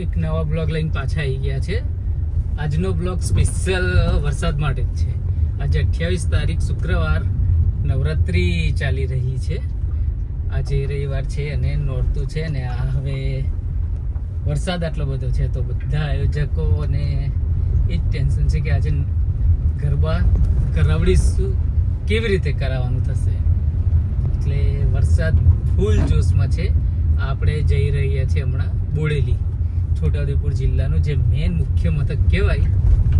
એક નવા બ્લોગ લઈને પાછા આવી ગયા છે. આજનો બ્લોગ સ્પેશિયલ વરસાદ માટે જ છે. આજે અઠ્યાવીસ તારીખ, શુક્રવાર, નવરાત્રી ચાલી રહી છે. આજે રવિવાર છે અને નોરતું છે ને આ હવે વરસાદ આટલો બધો છે તો બધા આયોજકો અને એ જ ટેન્શન છે કે આજે ગરબા કરાવડીશું, કેવી રીતે કરાવવાનું થશે? એટલે વરસાદ ફૂલ જોશમાં છે. આપણે જઈ રહ્યા છીએ હમણાં બોડેલી. છોટાઉદેપુર જિલ્લાનું જે મેન મુખ્ય મથક કહેવાય,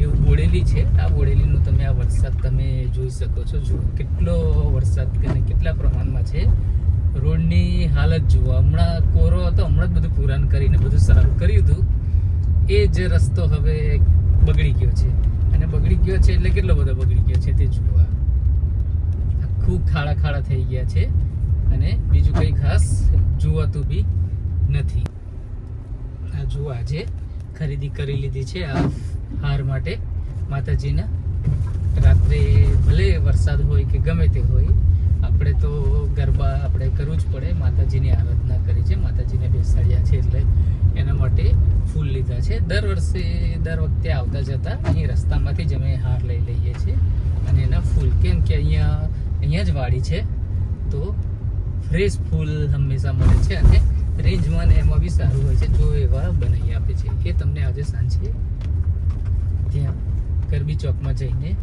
એવું બોડેલી છે. આ બોડેલીનું તમે આ વરસાદ તમે જોઈ શકો છો. જુઓ કેટલો વરસાદ અને કેટલા પ્રમાણમાં છે. રોડની હાલત જુઓ. હમણાં કોરો હતો, હમણાં જ બધું પુરાણ કરીને બધું સારું કર્યું હતું. એ જ રસ્તો હવે બગડી ગયો છે. અને બગડી ગયો છે એટલે કેટલો બધો બગડી ગયો છે તે જુઓ ખૂબ ખાડા ખાડા થઈ ગયા છે. અને બીજું કંઈ ખાસ જોવાતું બી નથી. આ આજે ખરીદી કરી લીધી છે આ હાર માટે. માતાજીના રાત્રે ભલે વરસાદ હોય કે ગમે તે હોય, આપણે તો ગરબા આપણે કરવું જ પડે. માતાજીની આરાધના કરી છે. માતાજીને બેસાડ્યા છે એટલે એના માટે ફૂલ લીધા છે. દર વર્ષે દર વખતે આવતા જતા અહીં રસ્તામાંથી જ અમે હાર લઈ લઈએ છીએ. અને એના ફૂલ, કેમ કે અહીંયા અહીંયા જ વાડી છે, તો ફ્રેશ ફૂલ હંમેશા મળે છે અને રેન્જમાં વન એમાં બી સારું હોય છે, જો એવા બનાવી આપે છે. એ તમને આજે સાંજે ત્યાં ગરબી ચોકમાં જઈને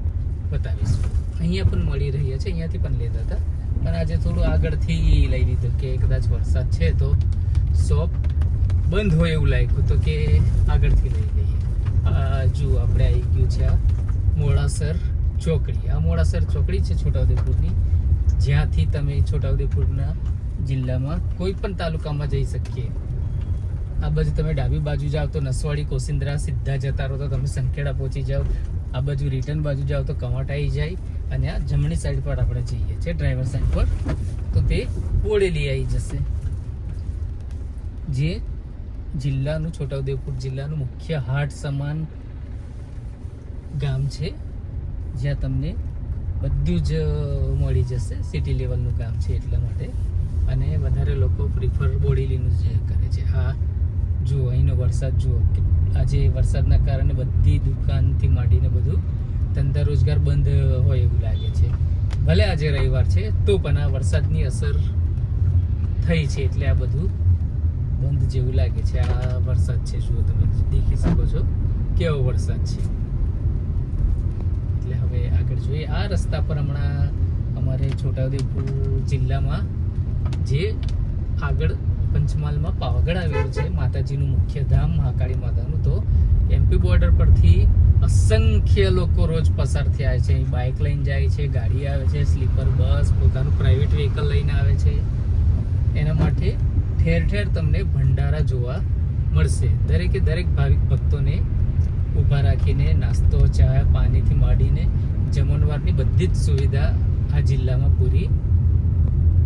બતાવીશું. અહીંયા પણ મળી રહ્યા છે, અહીંયાથી પણ લેતા હતા. પણ આજે થોડું આગળથી લઈ લીધું કે કદાચ વરસાદ છે તો શોપ બંધ હોય એવું લાગ્યું તો કે આગળથી લઈ લઈએ. જુઓ આપણે આવી ગયું છે આ મોડાસર ચોકડી. આ મોડાસર ચોકડી છે છોટાઉદેપુરની. જ્યાંથી તમે છોટાઉદેપુરના જિલ્લામાં કોઈ પણ તાલુકામાં જઈ શકીએ. આ બાજુ તમે ડાબી બાજુ જાઓ તો નસવાડી કોસિંદ્રા સીધા જતા રહો તો તમે સંખેડા પહોંચી જાઓ. આ બાજુ રિટર્ન બાજુ જાઓ તો કવાંટ આવી જાય અને આ જમણી સાઈડ પર આપણે જઈએ છીએ ડ્રાઈવર સાઈડ પર. તો તે બોડેલી આવી જશે. જે જિલ્લાનું, છોટાઉદેપુર જિલ્લાનું મુખ્ય હાટ સમાન ગામ છે, જ્યાં તમને બધું જ મળી જશે. સિટી લેવલનું કામ છે એટલા માટે. અને વધારે લોકો પ્રિફર બોડેલીનું જ કરે છે. આ જુઓ, અહીંનો વરસાદ જુઓ. કે આજે વરસાદના કારણે બધી દુકાનથી માંડીને બધું ધંધા રોજગાર બંધ હોય એવું લાગે છે. ભલે આજે રવિવાર છે, તો પણ આ વરસાદની અસર થઈ છે એટલે આ બધું બંધ જેવું લાગે છે. આ વરસાદ છે, જુઓ તમે, દેખી શકો છો કેવો વરસાદ છે. એટલે હવે આગળ જોઈએ. આ રસ્તા પર હમણાં અમારે છોટાઉદેપુર જિલ્લામાં જે આગળ પંચમહાલમાં પાવાગઢ આવેલું છે, માતાજીનું મુખ્ય ધામ મહાકાળી માતાનું, તો એમપી બોર્ડર પરથી અસંખ્ય લોકો રોજ પસાર થયા છે. બાઇક લઈને જાય છે, ગાડી આવે છે સ્લીપર બસ પોતાનું પ્રાઇવેટ વ્હીકલ લઈને આવે છે. એના માટે ઠેર ઠેર તમને ભંડારા જોવા મળશે. દરેકે દરેક ભાવિક ભક્તોને ઊભા રાખીને નાસ્તો, ચા, પાણીથી માંડીને જમણવારની બધી જ સુવિધા આ જિલ્લામાં પૂરી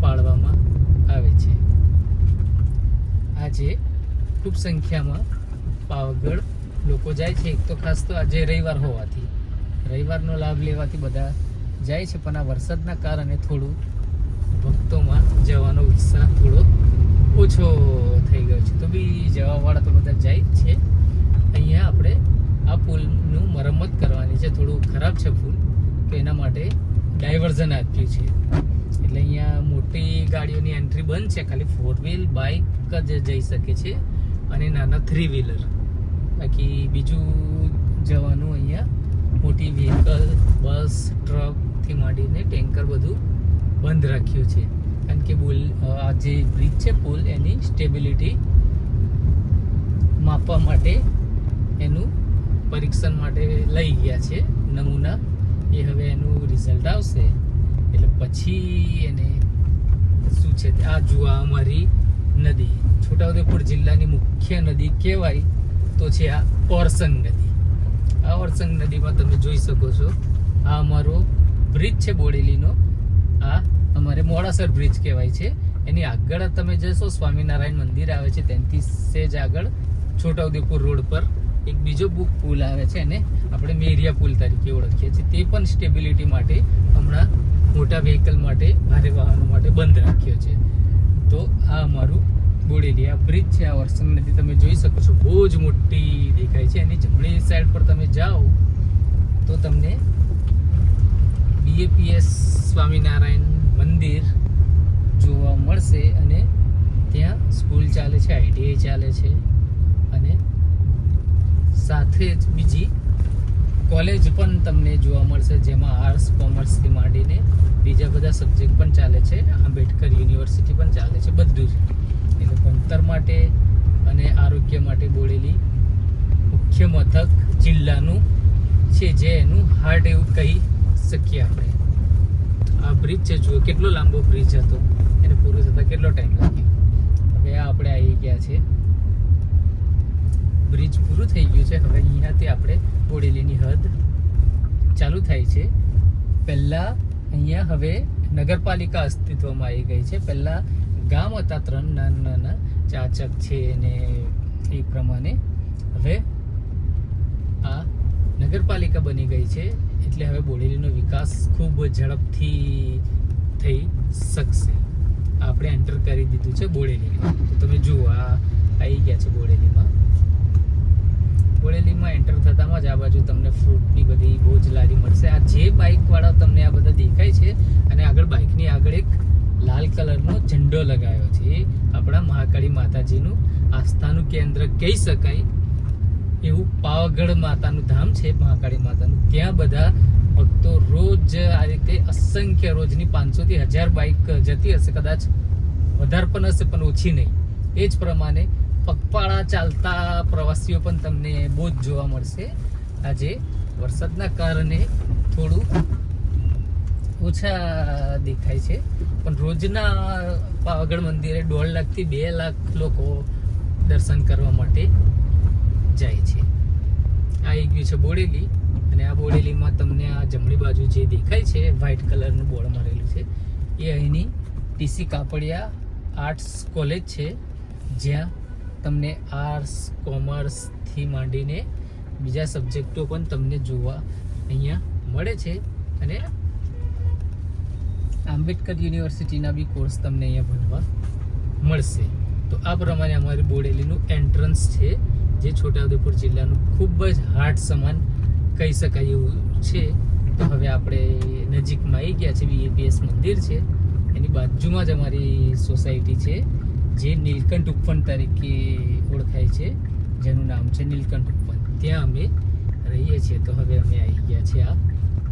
પાડવામાં આવે છે. આજે ખૂબ સંખ્યામાં પાવાગઢ લોકો જાય છે. એક તો ખાસ તો આજે રવિવાર હોવાથી. રવિવારનો લાભ લેવાથી બધા જાય છે, પણ આ વરસાદના કારણે થોડું ભક્તોમાં જવાનો ઉત્સાહ થોડો ઓછો થઈ ગયો છે. તો બી જવાવાળા તો બધા જાય જ છે. અહીંયા આપણે આ પુલનું મરમ્મત કરવાની છે. થોડું ખરાબ છે પુલ, તો એના માટે ડાયવર્ઝન આપ્યું છે. એટલે અહીંયા મોટી ગાડીઓની એન્ટ્રી બંધ છે. ખાલી ફોર વ્હીલ બાઇક જ જઈ શકે છે અને નાના થ્રી વ્હીલર બાકી બીજું જવાનું અહીંયા મોટી વ્હીકલ બસ ટ્રકથી માંડીને ટેન્કર બધું બંધ રાખ્યું છે. કારણ કે પુલ આ જે બ્રિજ છે પુલ, એની સ્ટેબિલિટી માપવા માટે એનું પરીક્ષણ માટે લઈ ગયા છે. નમૂના એ હવે એનું રિઝલ્ટ આવશે. એટલે પછી એને શું છે આ જુઓ અમારી નદી. છોટાઉદેપુર જિલ્લાની મુખ્ય નદી કહેવાય તો છે આ ઓરસંગ નદી. આ ઓરસંગ નદીમાં તમે જોઈ શકો છો, આ અમારો બ્રિજ છે બોડેલીનો. આ અમારે મોડાસર બ્રિજ કહેવાય છે. એની આગળ તમે જશો, સ્વામિનારાયણ મંદિર આવે છે, તેનાથી સેજ આગળ છોટાઉદેપુર રોડ પર. એક બીજો બુક પુલ આવે છે એને આપણે મેરિયા પુલ તરીકે ઓળખીએ છીએ. તે પણ સ્ટેબિલિટી માટે હમણાં મોટા વ્હીકલ માટે, ભારે વાહનો માટે બંધ રાખ્યો છે. તો આ અમારું બોડેલી આ બ્રિજ છે. આ વર્ષન નદી તમે જોઈ શકો છો, બહુ જ મોટી દેખાય છે. એની જમણી સાઈડ પર તમે જાઓ, તો તમને બીએપીએસ સ્વામિનારાયણ મંદિર જોવા મળશે અને ત્યાં સ્કૂલ ચાલે છે આઈટીઆઈ ચાલે છે. સાથે જ બીજી કોલેજ પણ તમને જોવા મળશે, જેમાં આર્ટ્સ કોમર્સથી માંડીને બીજા બધા સબ્જેક્ટ પણ ચાલે છે. આંબેડકર યુનિવર્સિટી પણ ચાલે છે, બધું જ. એટલે ભણતર માટે અને આરોગ્ય માટે બોલેલી મુખ્ય મથક જિલ્લાનું છે, જે એનું હાર્ટ એવું કહી શકીએ આપણે. આ બ્રિજ છે, જુઓ, કેટલો લાંબો બ્રિજ હતો. એને પૂરું થતાં કેટલો ટાઈમ લાગ્યો? હવે આપણે આવી ગયા છે બ્રિજ પૂરું થઈ ગયું છે. હવે અહીંયાથી આપણે બોડેલીની હદ ચાલુ થાય છે. પહેલાં અહીંયા હવે નગરપાલિકા અસ્તિત્વમાં આવી ગઈ છે. પહેલાં ગામ હતા ત્રણ નાના નાના ચાચક છે ને એ પ્રમાણે. હવે આ નગરપાલિકા બની ગઈ છે. એટલે હવે બોડેલીનો વિકાસ ખૂબ ઝડપથી થઈ શકશે. આપણે એન્ટર કરી દીધું છે બોડેલીમાં. તો તમે જુઓ, આ આવી ગયા છે બોડેલીમાં. બોડેલીમાં એન્ટર થતામાં જ આ બાજુ તમને ફ્રૂટની બધી બહુ જ લારી મળશે. આ જે બાઇકવાળા તમને આ બધા દેખાય છે, અને આગળ બાઇકની આગળ એક લાલ કલરનો ઝંડો લગાવ્યો છે. આપણા મહાકાળી માતાજીનું આસ્થાનું કેન્દ્ર કહી શકાય. એવું પાવાગઢ માતાનું ધામ છે, મહાકાળી માતાનું. ત્યાં બધા ભક્તો રોજ આ રીતે અસંખ્ય, રોજની પાંચસોથી હજાર બાઇક જતી હશે. કદાચ વધારે પણ હશે, પણ ઓછી નહીં. એ જ પ્રમાણે પગપાળા ચાલતા પ્રવાસીઓ પણ તમને બહુ જ જોવા મળશે. આજે વરસાદના કારણે થોડું ઓછા દેખાય છે. પણ રોજના પાવાગઢ મંદિરે દોઢ લાખથી બે લાખ લોકો દર્શન કરવા માટે જાય છે. આ આવી ગયું છે બોડેલી અને આ બોડેલીમાં તમને આ જમણી બાજુ જે દેખાય છે વ્હાઇટ કલરનું બોર્ડ મારેલું છે, એ અહીંની ટીસી કાપડિયા આર્ટ્સ કોલેજ છે. જ્યાં તમને આર્ટ્સ કોમર્સથી માંડીને બીજા સબ્જેક્ટો પણ તમને જોવા અહીંયા મળે છે. અને આંબેડકર યુનિવર્સિટીના બી કોર્સ તમને અહીંયા ભણવા મળશે. તો આ પ્રમાણે અમારી બોડેલીનું એન્ટ્રન્સ છે, જે છોટાઉદેપુર જિલ્લાનું ખૂબ જ હાર્ટ સમાન કહી શકાય એવું છે. તો હવે આપણે નજીકમાં આવી ગયા છે બીએપીએસ મંદિર છે. એની બાજુમાં જ અમારી સોસાયટી છે. જે નીલકંઠ ઉપવન તરીકે ઓળખાય છે, જેનું નામ છે નીલકંઠ ઉપવન. ત્યાં અમે રહીએ છીએ. તો હવે અમે આવી ગયા છીએ આ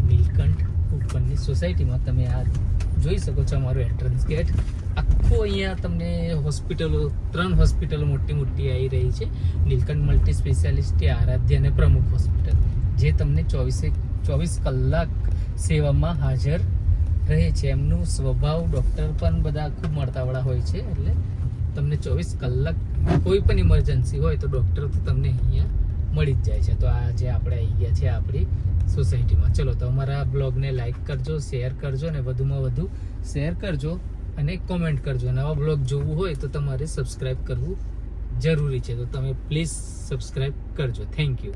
નીલકંઠ ઉપવનની સોસાયટીમાં. તમે આ જોઈ શકો છો અમારું એન્ટ્રન્સ ગેટ આખું અહીંયા તમને હોસ્પિટલો ત્રણ હોસ્પિટલો મોટી મોટી આવી રહી છે. નીલકંઠ મલ્ટી સ્પેશિયાલિસ્ટ આરાધ્ય અને પ્રમુખ હોસ્પિટલ જે તમને ચોવીસે, ચોવીસ કલાક સેવામાં હાજર રહે છે. એમનું સ્વભાવ ડૉક્ટર પણ બધા ખૂબ મળતાવાળા હોય છે. એટલે તમને ચોવીસ કલાક કોઈ પણ ઇમરજન્સી હોય તો ડૉક્ટર તો તમને અહીંયા મળી જ જાય છે. તો આ જે આપણે આવી ગયા છે આપણી સોસાયટીમાં ચલો, તો અમારા બ્લોગને લાઈક કરજો શેર કરજો અને વધુમાં વધુ શેર કરજો અને કોમેન્ટ કરજો. નવા બ્લોગ જોવું હોય તો તમારે સબસ્ક્રાઈબ કરવું જરૂરી છે. તો તમે પ્લીઝ સબસ્ક્રાઈબ કરજો. Thank you